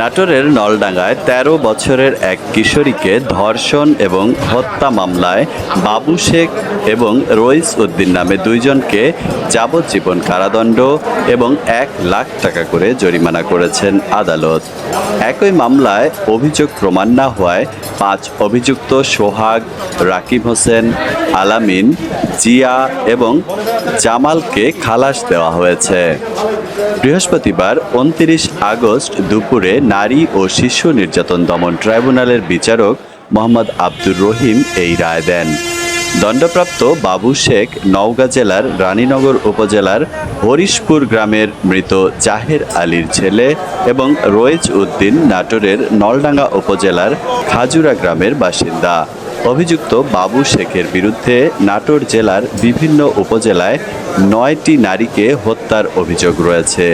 নাটোরের নলডাঙ্গায় ১৩ বছরের এক কিশোরীকে ধর্ষণ এবং হত্যা মামলায় বাবু শেখ এবং রইস উদ্দিন নামে দুইজনকে যাবজ্জীবন কারাদণ্ড এবং এক লাখ টাকা করে জরিমানা করেছেন আদালত। একই মামলায় অভিযোগ প্রমাণ না হওয়ায় পাঁচ অভিযুক্ত সোহাগ, রাকিব হোসেন, আলামিন, জিয়া এবং জামালকে খালাস দেওয়া হয়েছে। বৃহস্পতিবার উনত্রিশ আগস্ট দুপুরে নারী ও শিশু নির্যাতন দমন ট্রাইব্যুনালের বিচারক মোহাম্মদ আব্দুর রহিম এই রায় দেন। দণ্ডপ্রাপ্ত বাবু শেখ নওগাঁ জেলার রানীনগর উপজেলার হরিশপুর গ্রামের মৃত জাহের আলীর ছেলে এবং রয়েজ উদ্দিন নাটোরের নলডাঙ্গা উপজেলার খাজুরা গ্রামের বাসিন্দা। অভিযুক্ত বাবু শেখের বিরুদ্ধে নাটোর জেলার বিভিন্ন উপজেলায় নয়টি নারীকে হত্যার অভিযোগ রয়েছে।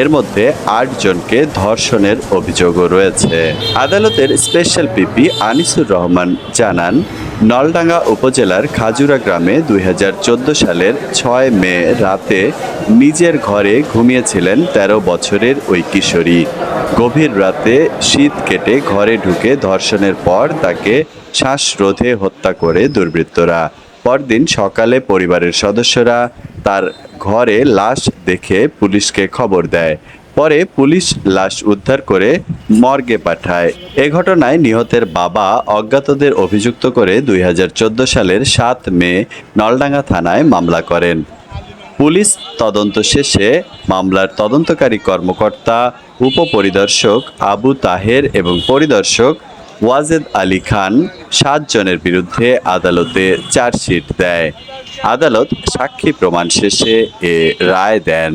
এর মধ্যে আটজনকে ধর্ষণের অভিযোগও রয়েছে। আদালতের স্পেশাল পিপি আনিসুর রহমান জানান নলডাঙ্গা উপজেলার খাজুরা গ্রামে দু হাজার চোদ্দ সালের ছয় মে রাতে নিজের ঘরে ঘুমিয়েছিলেন ১৩ বছরের ওই কিশোরী। গভীর রাতে শীত কেটে ঘরে ঢুকে ধর্ষণের পর তাকে শ্বাসরোধে হত্যা করে দুর্বৃত্তরা। পরদিন সকালে পরিবারের সদস্যরা তার ঘরে লাশ দেখে পুলিশকে খবর দেয়। পরে পুলিশ লাশ উদ্ধার করে মর্গে পাঠায়। এ ঘটনায় নিহতের বাবা অজ্ঞাতদের অভিযুক্ত করে দুই হাজার চোদ্দ সালের সাত মে নলডাঙ্গা থানায় মামলা করেন। পুলিশ তদন্ত শেষে মামলার তদন্তকারী কর্মকর্তা, উপপরিদর্শক আবু তাহের এবং পরিদর্শক ওয়াজেদ আলী খান সাতজনের বিরুদ্ধে আদালতে চার্জশিট দেয়। আদালত সাক্ষী প্রমাণ শেষে এ রায় দেন।